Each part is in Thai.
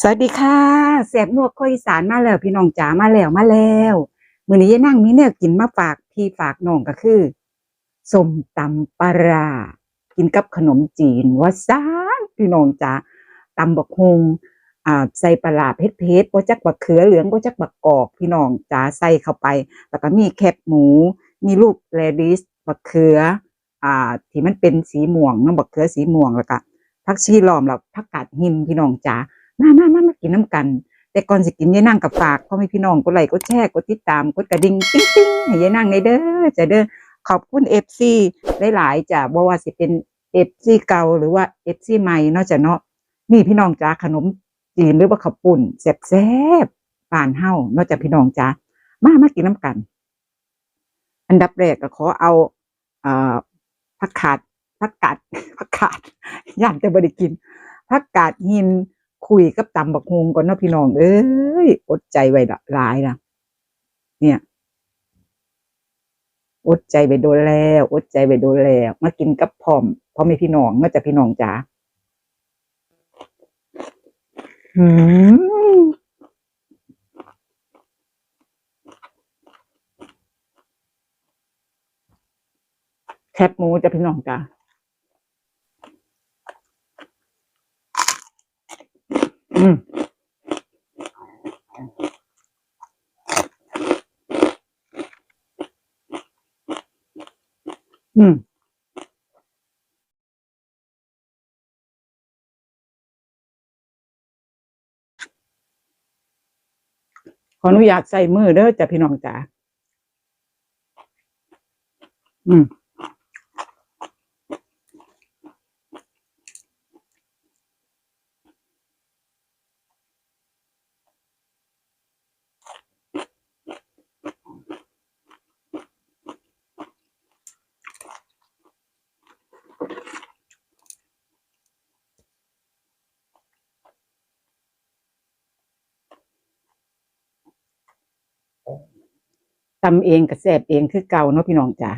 สวัสดีค่ะแสบนวกข้อยอีสานมาแล้วพี่น้องจ๋ามาแล้วมาแล้วมื้อนี้ยายนั่งมีแนวกินมาฝากพี่ฝากน้องก็คือส้มตำปลาร้ากินกับขนมจีนว่าซานพี่น้องจ๋าตำบักฮงอ่าใส่ปลาร้าเผ็ดๆบ่จักบักเขือเหลืองบ่จักบักกอก พี่น้องจ๋าใส่เข้าไป แล้วก็มีแคบหมู มีลูกแรดิสบักเขืออ่าที่มันเป็นสีม่วงเนาะบักเขือสีม่วงแล้วก็ผักชีล้อมแล้วผักกาดหินพี่น้องจ๋า มามามามากินน้ำกัน แต่ก่อนสิกินยายนั่งกับฝากพ่อแม่พี่น้องกดไลค์กดแชร์กดติดตามกดกระดิ่งติ๊งติ๊งให้ยายนั่งในเด้อจะเด้อขอบคุณเอฟซีหลายๆจ้ะบ่ว่าสิเป็นเอฟซีเก่าหรือว่าเอฟซีใหม่นาะจ้ะเนาะนี่พี่น้องจ้าขนมจีนหรือว่าข้าวปุ้นแซ่บๆป่านเฮานาะจ้ะพี่น้องจ้ามามากินน้ำกัน อันดับแรกก็ขอเอาเอ่อผักขาดผักกาดผักขาดย่านจะบ่ได้กินผักกาดหิน คุยกับตำบักฮงก่อนนาะพี่น้อง เอ้ย อดใจไว้ละหลายนะเนี่ย อดใจไปโดนแล้ว อดใจไปโดนแล้ว มากินกับพร้อมพ่อแม่พี่น้องเนาะจะพี่น้องจ๋าหืมแคบหมูจะพี่น้องจ๋า อืมขออนุญาตใส่มือเด้อจ้ะพี่น้องจ๋าอืม ทำเองกับแสบเองคือเก่าเนาะพี่น้องจ้า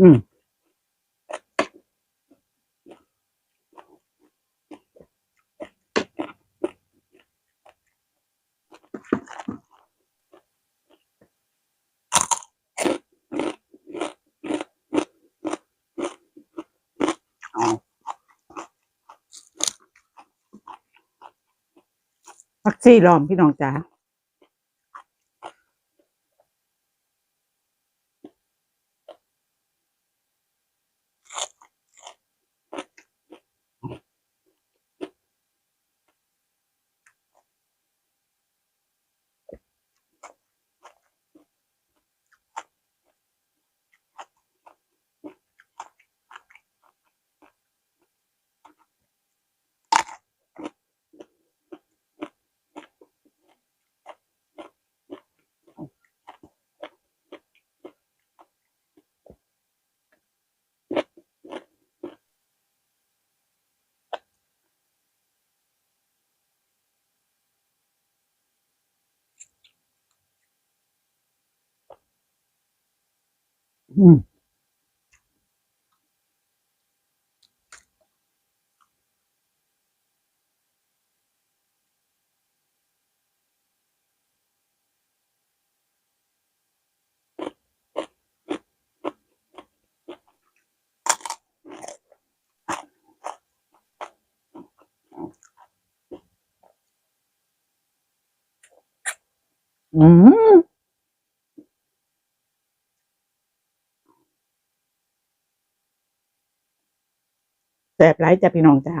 อืม ซี่ล้อมพี่น้องจ๋า อืม แสบไร้จ้ะพี่น้องจ้า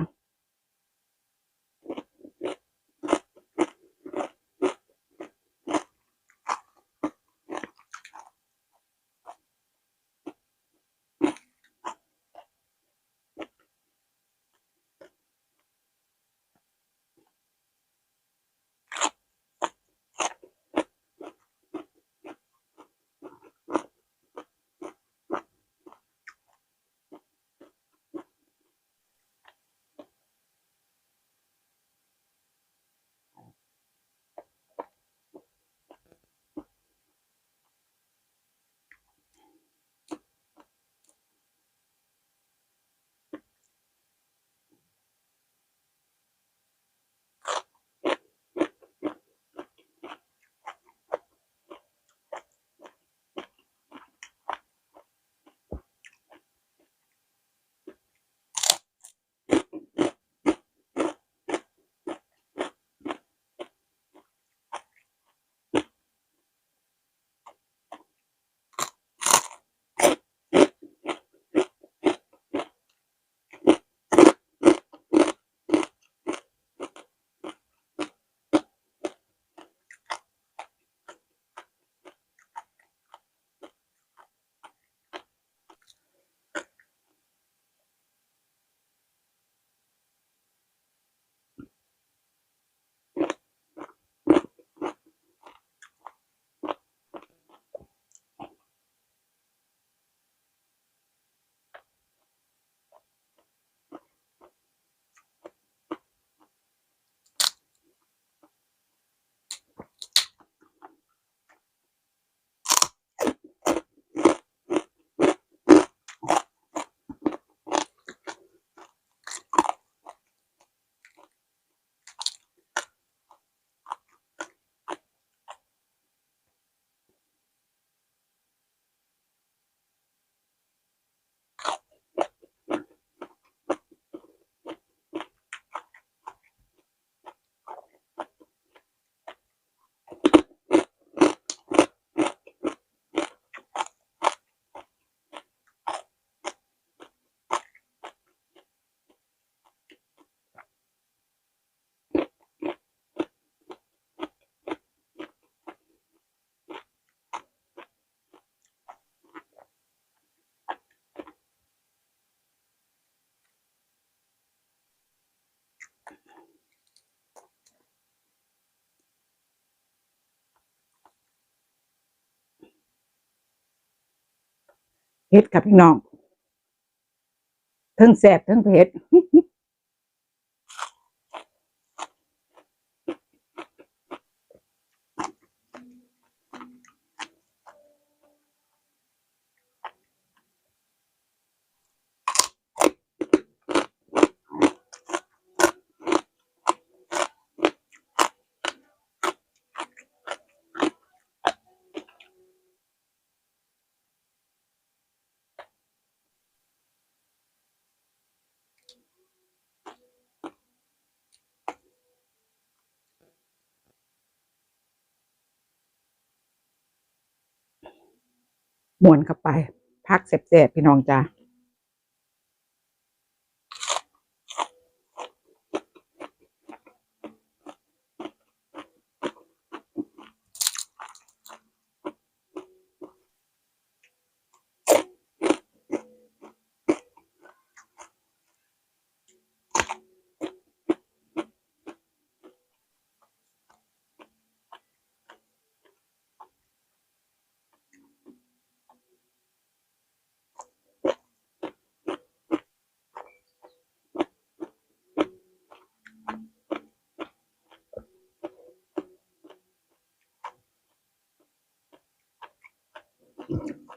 เผ็ดกับพี่น้องเทั้งแสบเทั้งเผ็ด มวนเข้าไป พักเสบๆพี่น้องจ้า thank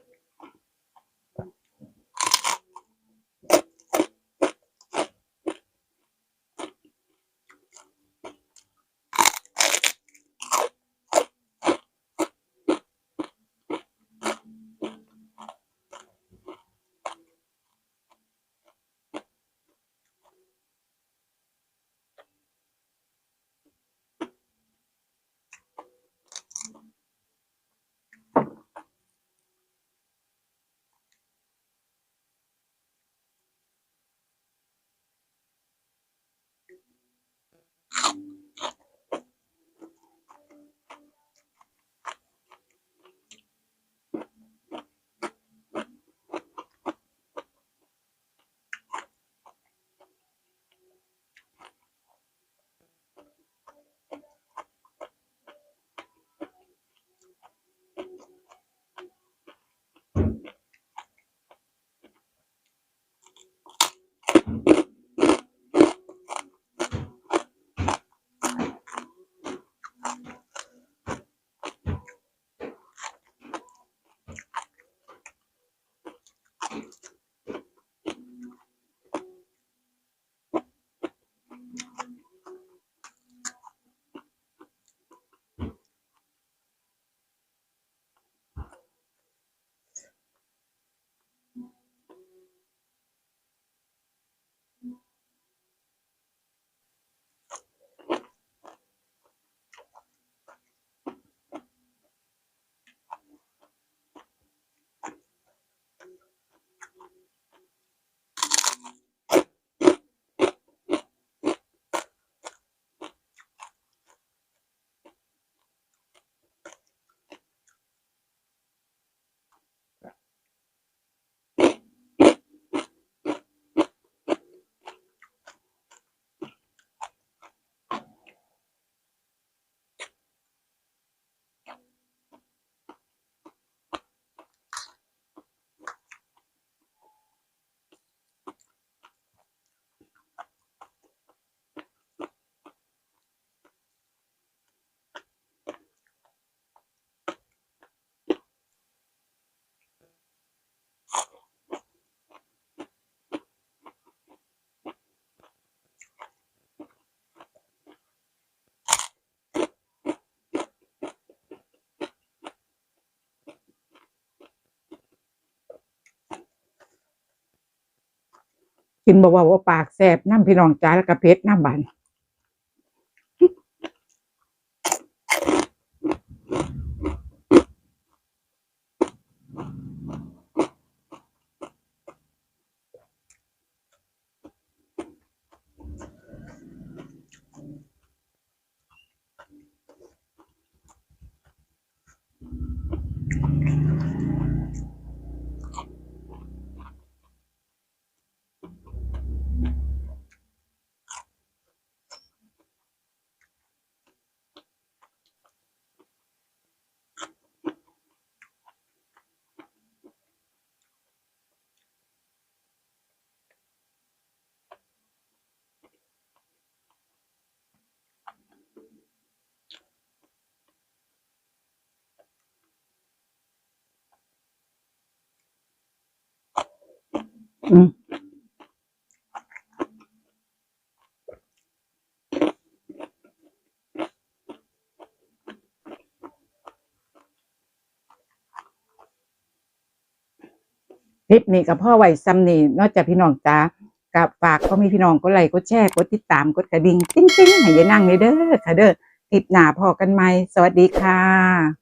กินบอกว่าว่าปากแสบน้ำพี่น้องจ้าแล้วก็เผ็ดน้ำบาน อืมคลิปนี้กับพ่อไหวซัมนี่นอกจากพี่น้องจ้ากับฝากก็มีพี่น้องก็ไลค์กดแชร์กดติดตามกดกระดิ่งติ้งติ้งให้ยายนั่งเลยเด้อค่ะเด้อคลิปหน้าพอกันไหมสวัสดีค่ะ